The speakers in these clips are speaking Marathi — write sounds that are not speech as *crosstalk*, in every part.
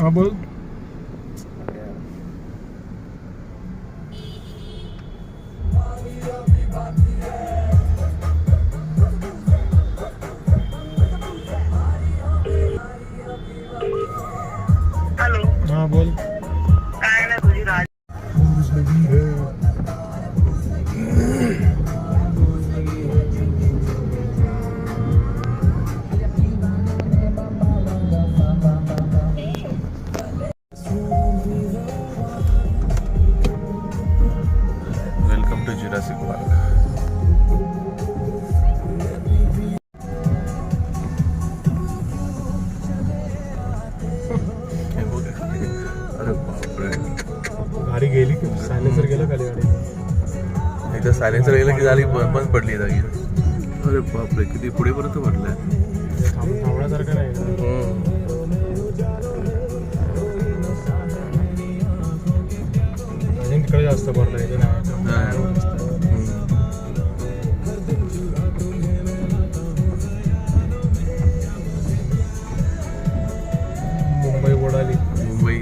हा बोल हॅलो हा वेलकम टू जुरासिक पार्क हे बघ. अरे बापरे गाडी गेली की सायलेन्सर गेलं खाली गाडी? एकदा सायलेन्सर गेलं की झाली बंद पडली जागी अरे बापरे किती पुढेपर्यंत पडलंय थांब थांबण्यासारखं नाही. तिकडे जास्त पडलं इथे नाही. मुंबई बुडाली मुंबई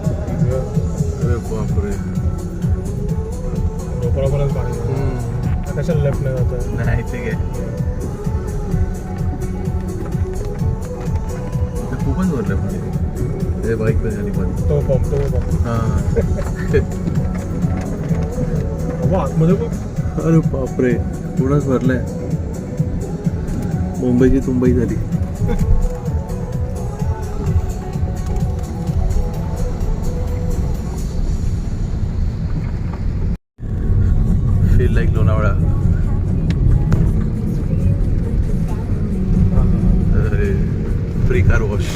अरे बापरे. डोपरापर्यंत पाणी. कशाला लेफ्ट नाही जात नाही ठीक आहे. ते खूपच भरलं ते बाईक पण झाली पण. तो पंप तो पंप हा. *laughs* आतमध्ये अरे बापरे. पूर्णच भरलंय? मुंबईची तुंबई झाली. Feel like Lonavala. Free car wash